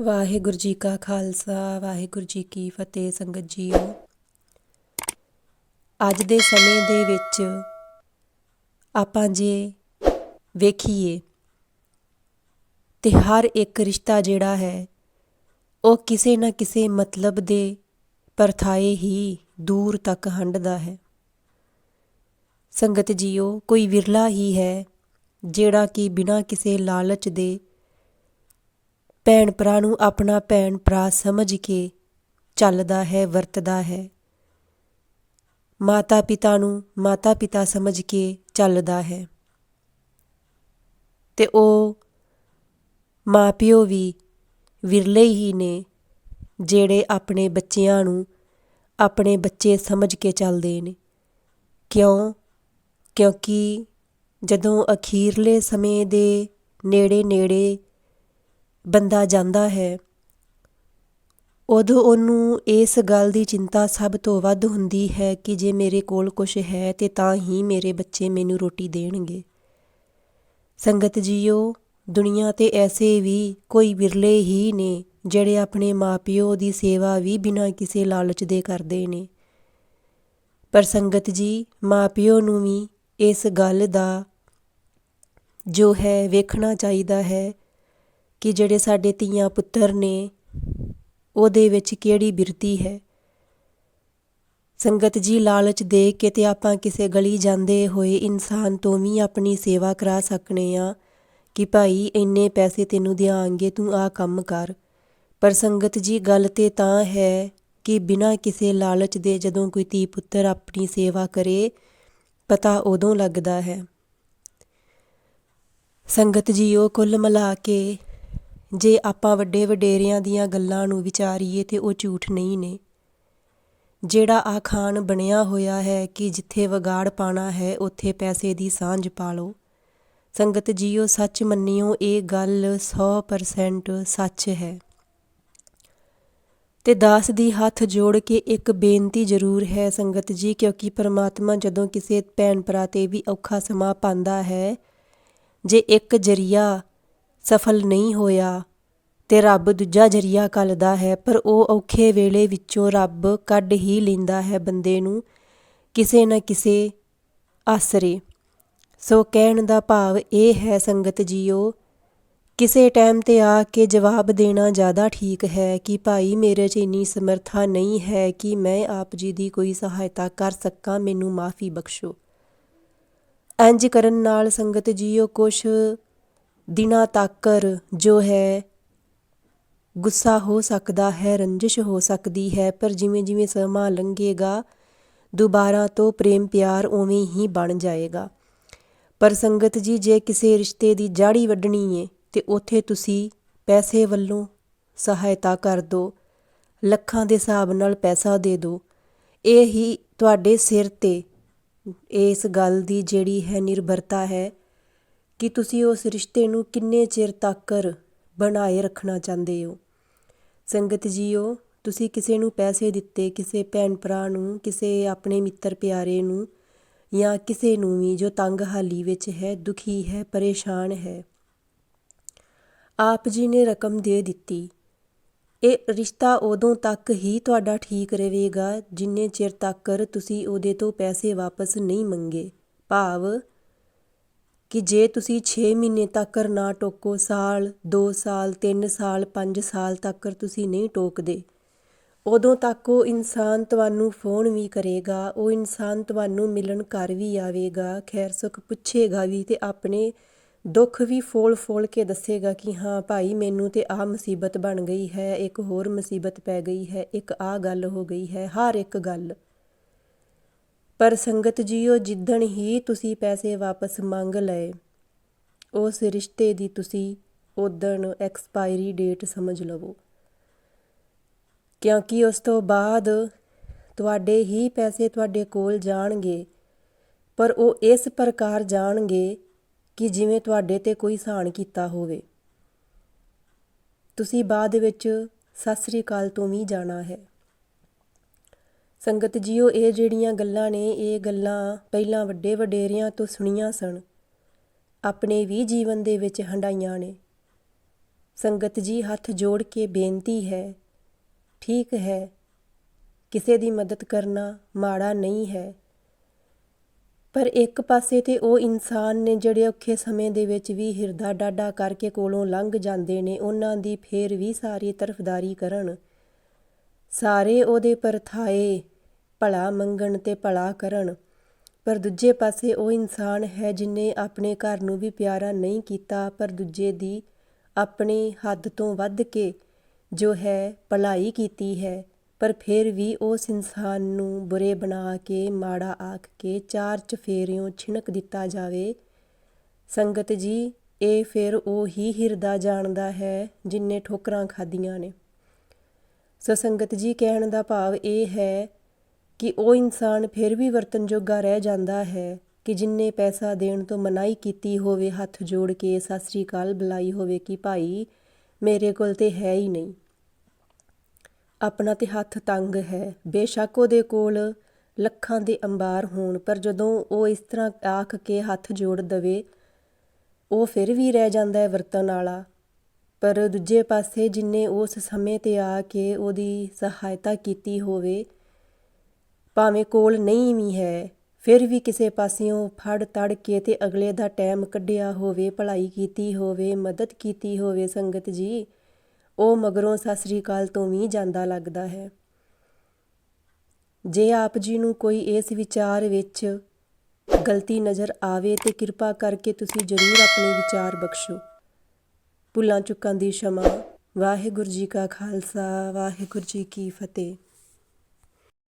ਵਾਹਿਗੁਰੂ ਜੀ ਕਾ ਖਾਲਸਾ, ਵਾਹਿਗੁਰੂ ਜੀ ਕੀ ਫਤਿਹ ਸੰਗਤ ਜੀਓ। ਅੱਜ ਦੇ ਸਮੇਂ ਦੇ ਵਿੱਚ ਆਪਾਂ ਜੇ ਵੇਖੀਏ ਤੇ ਹਰ ਇੱਕ ਰਿਸ਼ਤਾ ਜਿਹੜਾ ਹੈ, ਉਹ ਕਿਸੇ ਨਾ ਕਿਸੇ ਮਤਲਬ ਦੇ ਪਰਥਾਏ ਹੀ ਦੂਰ ਤੱਕ ਹੰਡਦਾ ਹੈ। ਸੰਗਤ ਜੀਓ, ਕੋਈ ਵਿਰਲਾ ਹੀ ਹੈ ਜਿਹੜਾ ਕਿ ਬਿਨਾਂ ਕਿਸੇ ਲਾਲਚ ਦੇ ਭੈਣ ਭਰਾ ਨੂੰ ਆਪਣਾ ਭੈਣ ਭਰਾ ਸਮਝ ਕੇ ਚੱਲਦਾ ਹੈ, ਵਰਤਦਾ ਹੈ। ਮਾਤਾ ਪਿਤਾ ਨੂੰ ਮਾਤਾ ਪਿਤਾ ਸਮਝ ਕੇ ਚੱਲਦਾ ਹੈ। ਤੇ ਉਹ ਮਾਪਿਓ ਵੀ ਵਿਰਲੇ ਹੀ ਨੇ, ਜਿਹੜੇ ਆਪਣੇ ਬੱਚਿਆਂ ਨੂੰ ਆਪਣੇ ਬੱਚੇ ਸਮਝ ਕੇ ਚੱਲਦੇ ਨੇ। ਕਿਉਂ? ਕਿਉਂਕਿ ਜਦੋਂ ਅਖੀਰਲੇ ਸਮੇਂ ਦੇ ਨੇੜੇ ਨੇੜੇ ਬੰਦਾ ਜਾਂਦਾ ਹੈ। ਉਦੋਂ ਉਹਨੂੰ ਇਸ ਗੱਲ ਦੀ ਚਿੰਤਾ ਸਭ ਤੋਂ ਵੱਧ ਹੁੰਦੀ ਹੈ ਕਿ ਜੇ ਮੇਰੇ ਕੋਲ ਕੁਝ ਹੈ ਤੇ ਤਾਂ ਹੀ ਮੇਰੇ ਬੱਚੇ ਮੈਨੂੰ ਰੋਟੀ ਦੇਣਗੇ। ਸੰਗਤ ਜੀਓ, ਦੁਨੀਆ ਤੇ ਐਸੇ ਵੀ ਕੋਈ ਵਿਰਲੇ ਹੀ ਨੇ ਜਿਹੜੇ ਆਪਣੇ ਮਾਪਿਓ ਦੀ ਸੇਵਾ ਵੀ ਬਿਨਾਂ ਕਿਸੇ ਲਾਲਚ ਦੇ ਕਰਦੇ ਨੇ। ਪਰ ਸੰਗਤ ਜੀ, ਮਾਪਿਓ ਨੂੰ ਵੀ ਇਸ ਗੱਲ ਦਾ ਜੋ ਹੈ ਵੇਖਣਾ ਚਾਹੀਦਾ ਹੈ ਕਿ ਜਿਹੜੇ ਸਾਡੇ ਧੀਆਂ ਪੁੱਤਰ ਨੇ, ਉਹਦੇ ਵਿੱਚ ਕਿਹੜੀ ਬਿਰਤੀ ਹੈ? ਸੰਗਤ ਜੀ ਲਾਲਚ ਦੇ ਕੇ ਤੇ ਆਪਾਂ ਕਿਸੇ ਗਲੀ ਜਾਂਦੇ ਹੋਏ ਇਨਸਾਨ ਤੋਂ ਵੀ ਆਪਣੀ ਸੇਵਾ ਕਰਾ ਸਕਨੇ ਆ ਕਿ ਭਾਈ ਇੰਨੇ ਪੈਸੇ ਤੈਨੂੰ ਦਿਆਂਗੇ, ਤੂੰ ਆ ਕੰਮ ਕਰ। ਪਰ ਸੰਗਤ ਜੀ ਗੱਲ ਤੇ ਤਾਂ ਹੈ ਕਿ ਬਿਨਾਂ ਕਿਸੇ ਲਾਲਚ ਦੇ ਜਦੋਂ ਕੋਈ ਧੀ ਪੁੱਤਰ ਆਪਣੀ ਸੇਵਾ ਕਰੇ, ਪਤਾ ਉਦੋਂ ਲੱਗਦਾ ਹੈ। ਸੰਗਤ ਜੀ ਉਹ ਕੁੱਲ ਮਿਲਾ ਕੇ ਜੇ ਆਪਾਂ ਵੱਡੇ ਵਡੇਰਿਆਂ ਦੀਆਂ ਗੱਲਾਂ ਨੂੰ ਵਿਚਾਰੀਏ ਤੇ ਉਹ ਝੂਠ ਨਹੀਂ ਨੇ। ਜਿਹੜਾ ਆ ਖਾਨ ਬਣਿਆ ਹੋਇਆ ਹੈ ਕਿ ਜਿੱਥੇ ਵਿਗਾੜ ਪਾਣਾ ਹੈ, ਉੱਥੇ ਪੈਸੇ ਦੀ ਸਾਂਝ ਪਾ ਲਓ ਸੰਗਤ ਜੀਓ, ਸੱਚ ਮੰਨਿਓ, ਇਹ ਗੱਲ 100% ਸੱਚ ਹੈ। ਤੇ ਦਾਸ ਦੀ ਹੱਥ ਜੋੜ ਕੇ ਇੱਕ ਬੇਨਤੀ ਜ਼ਰੂਰ ਹੈ ਸੰਗਤ ਜੀ, ਕਿਉਂਕਿ ਪਰਮਾਤਮਾ ਜਦੋਂ ਕਿਸੇ ਭੈਣ ਭਰਾ ਤੇ ਵੀ ਔਖਾ ਸਮਾਂ ਪਾਉਂਦਾ ਹੈ, ਜੇ ਇੱਕ ਜਰੀਆ ਸਫਲ ਨਹੀਂ ਹੋਇਆ ਤੇ ਰੱਬ ਦੂਜਾ ਜਰੀਆ ਕੱਲਦਾ ਹੈ, ਪਰ ਉਹ ਔਖੇ ਵੇਲੇ ਵਿੱਚੋਂ ਰੱਬ ਕੱਢ ਹੀ ਲੈਂਦਾ ਹੈ ਬੰਦੇ ਨੂੰ ਕਿਸੇ ਨਾ ਕਿਸੇ ਆਸਰੇ। ਸੋ ਕਹਿਣ ਦਾ ਭਾਵ ਇਹ ਹੈ, ਸੰਗਤ ਜੀਓ, ਕਿਸੇ ਟਾਈਮ ਤੇ ਆ ਕੇ ਜਵਾਬ ਦੇਣਾ ਜ਼ਿਆਦਾ ਠੀਕ ਹੈ ਕਿ ਭਾਈ ਮੇਰੇ 'ਚ ਇੰਨੀ ਸਮਰੱਥਾ ਨਹੀਂ ਹੈ ਕਿ ਮੈਂ ਆਪ ਜੀ ਦੀ ਕੋਈ ਸਹਾਇਤਾ ਕਰ ਸਕਾਂ, ਮੈਨੂੰ ਮਾਫੀ ਬਖਸ਼ੋ। ਇੰਜ ਕਰਨ ਨਾਲ ਸੰਗਤ ਜੀਓ ਕੁਛ ਦਿਨਾਂ ਤੱਕ ਜੋ ਹੈ, ਗੁੱਸਾ ਹੋ ਸਕਦਾ ਹੈ, ਰੰਜਿਸ਼ ਹੋ ਸਕਦੀ ਹੈ, ਪਰ ਜਿਵੇਂ ਜਿਵੇਂ ਸਮਾਂ ਲੰਘੇਗਾ, ਦੁਬਾਰਾ ਤੋਂ ਪ੍ਰੇਮ ਪਿਆਰ ਉਵੇਂ ਹੀ ਬਣ ਜਾਏਗਾ। ਪਰ ਸੰਗਤ ਜੀ, ਜੇ ਕਿਸੇ ਰਿਸ਼ਤੇ ਦੀ ਜਾੜੀ ਵੱਢਣੀ ਏ, ਤੇ ਉੱਥੇ ਤੁਸੀਂ ਪੈਸੇ ਵੱਲੋਂ ਸਹਾਇਤਾ ਕਰ ਦੋ, ਲੱਖਾਂ ਦੇ ਹਿਸਾਬ ਨਾਲ ਪੈਸਾ ਦੇ ਦਿਓ ਇਹ ਹੀ ਤੁਹਾਡੇ ਸਿਰ ਤੇ ਇਸ ਗੱਲ ਦੀ ਜਿਹੜੀ ਹੈ ਨਿਰਭਰਤਾ ਹੈ। ਕਿ ਤੁਸੀਂ ਉਸ ਰਿਸ਼ਤੇ ਨੂੰ ਕਿੰਨੇ ਚਿਰ ਤੱਕ ਬਣਾਏ ਰੱਖਣਾ ਚਾਹੁੰਦੇ ਹੋ? ਸੰਗਤ ਜੀਓ, ਤੁਸੀਂ ਕਿਸੇ ਨੂੰ ਪੈਸੇ ਦਿੱਤੇ, ਕਿਸੇ ਭੈਣ ਭਰਾ ਨੂੰ, ਕਿਸੇ ਆਪਣੇ ਮਿੱਤਰ ਪਿਆਰੇ ਨੂੰ ਜਾਂ ਕਿਸੇ ਨੂੰ ਵੀ ਜੋ ਤੰਗ ਹਾਲੀ ਵਿੱਚ ਹੈ, ਦੁਖੀ ਹੈ, ਪਰੇਸ਼ਾਨ ਹੈ। ਆਪ ਜੀ ਨੇ ਰਕਮ ਦੇ ਦਿੱਤੀ। ਇਹ ਰਿਸ਼ਤਾ ਉਦੋਂ ਤੱਕ ਹੀ ਤੁਹਾਡਾ ਠੀਕ ਰਹੇਗਾ ਜਿੰਨੇ ਚਿਰ ਤੱਕ ਤੁਸੀਂ ਉਹਦੇ ਤੋਂ ਪੈਸੇ ਵਾਪਸ ਨਹੀਂ ਮੰਗੇ। ਭਾਵ ਕਿ ਜੇ ਤੁਸੀਂ ਛੇ ਮਹੀਨੇ ਤੱਕ ਨਾ ਟੋਕੋ, ਸਾਲ, ਦੋ ਸਾਲ, ਤਿੰਨ ਸਾਲ, ਪੰਜ ਸਾਲ ਤੱਕ ਤੁਸੀਂ ਨਹੀਂ ਟੋਕਦੇ, ਉਦੋਂ ਤੱਕ ਉਹ ਇਨਸਾਨ ਤੁਹਾਨੂੰ ਫੋਨ ਵੀ ਕਰੇਗਾ, ਉਹ ਇਨਸਾਨ ਤੁਹਾਨੂੰ ਮਿਲਣ ਘਰ ਵੀ ਆਵੇਗਾ, ਖੈਰ ਸੁਖ ਪੁੱਛੇਗਾ ਵੀ ਤੇ ਆਪਣੇ ਦੁੱਖ ਵੀ ਫੋਲ ਫੋਲ ਕੇ ਦੱਸੇਗਾ ਕਿ ਹਾਂ ਭਾਈ ਮੈਨੂੰ ਤੇ ਆਹ ਮੁਸੀਬਤ ਬਣ ਗਈ ਹੈ, ਇੱਕ ਹੋਰ ਮੁਸੀਬਤ ਪੈ ਗਈ ਹੈ, ਇੱਕ ਆਹ ਗੱਲ ਹੋ ਗਈ ਹੈ, ਹਰ ਇੱਕ ਗੱਲ। ਪਰ ਸੰਗਤ ਜੀਓ, ਜਿੱਦਣ ਹੀ ਤੁਸੀਂ ਪੈਸੇ ਵਾਪਸ ਮੰਗ ਲਏ, ਉਸ ਰਿਸ਼ਤੇ ਦੀ ਤੁਸੀਂ ਉਦਣ ਐਕਸਪਾਇਰੀ ਡੇਟ ਸਮਝ ਲਵੋ। ਕਿਉਂਕਿ ਉਸ ਤੋਂ ਬਾਅਦ ਤੁਹਾਡੇ ਹੀ ਪੈਸੇ ਤੁਹਾਡੇ ਕੋਲ ਜਾਣਗੇ, ਪਰ ਉਹ ਇਸ ਪ੍ਰਕਾਰ ਜਾਣਗੇ ਕਿ ਜਿਵੇਂ ਤੁਹਾਡੇ ਤੇ ਕੋਈ ਸਾਨ ਕੀਤਾ ਹੋਵੇ। ਤੁਸੀਂ ਬਾਅਦ ਵਿੱਚ ਸਤਿ ਸ੍ਰੀ ਅਕਾਲ ਤੋਂ ਵੀ ਜਾਣਾ ਹੈ। ਸੰਗਤ ਜੀਓ, ਇਹ ਜਿਹੜੀਆਂ ਗੱਲਾਂ ਨੇ, ਇਹ ਗੱਲਾਂ ਪਹਿਲਾਂ ਵੱਡੇ ਵਡੇਰਿਆਂ ਤੋਂ ਸੁਣੀਆਂ ਸਨ। ਆਪਣੇ ਵੀ ਜੀਵਨ ਦੇ ਵਿੱਚ ਹੰਡਾਈਆਂ ਨੇ। ਸੰਗਤ ਜੀ ਹੱਥ ਜੋੜ ਕੇ ਬੇਨਤੀ ਹੈ, ਠੀਕ ਹੈ, ਕਿਸੇ ਦੀ ਮਦਦ ਕਰਨਾ ਮਾੜਾ ਨਹੀਂ ਹੈ। ਪਰ ਇੱਕ ਪਾਸੇ ਤੇ ਉਹ ਇਨਸਾਨ ਨੇ ਜਿਹੜੇ ਔਖੇ ਸਮੇਂ ਦੇ ਵਿੱਚ ਵੀ ਹਿਰਦਾ ਡਾਡਾ ਕਰਕੇ ਕੋਲੋਂ ਲੰਘ ਜਾਂਦੇ ਨੇ, ਉਹਨਾਂ ਦੀ ਫੇਰ ਵੀ ਸਾਰੀ ਤਰਫਦਾਰੀ ਕਰਨ। ਸਾਰੇ ਉਹਦੇ ਪਰਥਾਏ ਭਲਾ ਮੰਗਣ ਤੇ ਭਲਾ ਕਰਨ। ਪਰ ਦੂਜੇ ਪਾਸੇ ਉਹ ਇਨਸਾਨ ਹੈ ਜਿਨੇ ਆਪਣੇ ਘਰ ਨੂੰ ਵੀ ਪਿਆਰਾ ਨਹੀਂ ਕੀਤਾ, ਪਰ ਦੂਜੇ ਦੀ ਆਪਣੀ ਹੱਦ ਤੋਂ ਵੱਧ ਕੇ ਜੋ ਹੈ ਭਲਾਈ ਕੀਤੀ ਹੈ। ਪਰ ਫਿਰ ਵੀ ਉਸ ਇਨਸਾਨ ਨੂੰ ਬੁਰੇ ਬਣਾ ਕੇ, ਮਾੜਾ ਆਖ ਕੇ, ਚਾਰ ਚਫੇਰਿਓਂ ਛਿਣਕ ਦਿੱਤਾ ਜਾਵੇ। ਸੰਗਤ ਜੀ, ਇਹ ਫਿਰ ਉਹ ਹੀ ਹਿਰਦਾ ਜਾਣਦਾ ਹੈ ਜਿਨੇ ਠੋਕਰਾਂ ਖਾਧੀਆਂ ਨੇ। ਸਸੰਗਤ ਜੀ ਕਹਿਣ ਦਾ ਭਾਵ ਇਹ ਹੈ ਕਿ ਉਹ ਇਨਸਾਨ ਫਿਰ ਵੀ ਵਰਤਨਯੋਗਾ ਰਹਿ ਜਾਂਦਾ ਹੈ ਕਿ ਜਿੰਨੇ ਪੈਸਾ ਦੇਣ ਤੋਂ ਮਨਾਈ ਕੀਤੀ ਹੋਵੇ, ਹੱਥ ਜੋੜ ਕੇ, ਸਤਿ ਸ੍ਰੀ ਅਕਾਲ, ਬੁਲਾਈ ਹੋਵੇ ਕਿ ਭਾਈ, ਮੇਰੇ ਕੋਲ ਤੇ ਹੈ ਹੀ ਨਹੀਂ। ਆਪਣਾ ਤੇ ਹੱਥ ਤੰਗ ਹੈ। ਬੇਸ਼ੱਕ ਉਹਦੇ ਕੋਲ ਲੱਖਾਂ ਦੇ ਅੰਬਾਰ ਹੋਣ, ਪਰ ਜਦੋਂ ਉਹ ਇਸ ਤਰ੍ਹਾਂ ਆਖ ਕੇ ਹੱਥ ਜੋੜ ਦਵੇ, ਉਹ ਫਿਰ ਵੀ ਰਹਿ ਜਾਂਦਾ ਹੈ ਵਰਤਨ ਵਾਲਾ। ਪਰ ਦੂਜੇ ਪਾਸੇ ਜਿਨੇ ਉਸ ਸਮੇਂ ਤੇ ਆ ਕੇ ਉਹਦੀ ਸਹਾਇਤਾ ਕੀਤੀ ਹੋਵੇ, ਭਾਵੇਂ ਕੋਲ ਨਹੀਂ ਵੀ ਹੈ, ਫਿਰ ਵੀ ਕਿਸੇ ਪਾਸਿਓਂ ਫੜ ਤੜ ਕੇ ਤੇ ਅਗਲੇ ਦਾ ਟਾਈਮ ਕੱਢਿਆ ਹੋਵੇ, ਭਲਾਈ ਕੀਤੀ ਹੋਵੇ, ਮਦਦ ਕੀਤੀ ਹੋਵੇ ਸੰਗਤ ਜੀ, ਉਹ ਮਗਰੋਂ ਸਤਿ ਸ੍ਰੀ ਅਕਾਲ ਤੋਂ ਵੀ ਜਾਂਦਾ ਲੱਗਦਾ ਹੈ। ਜੇ ਆਪ ਜੀ ਨੂੰ ਕੋਈ ਇਸ ਵਿਚਾਰ ਵਿੱਚ ਗਲਤੀ ਨਜ਼ਰ ਆਵੇ ਤੇ ਕਿਰਪਾ ਕਰਕੇ ਤੁਸੀਂ ਜ਼ਰੂਰ ਆਪਣੇ ਵਿਚਾਰ ਬਖਸ਼ੋ। ਭੁੱਲਾਂ ਚੁੱਕਾਂ ਦੀ ਸ਼ਮਾ। ਵਾਹਿਗੁਰੂ ਜੀ ਕਾ ਖਾਲਸਾ ਵਾਹਿਗੁਰੂ ਜੀ ਕੀ ਫਤਿਹ।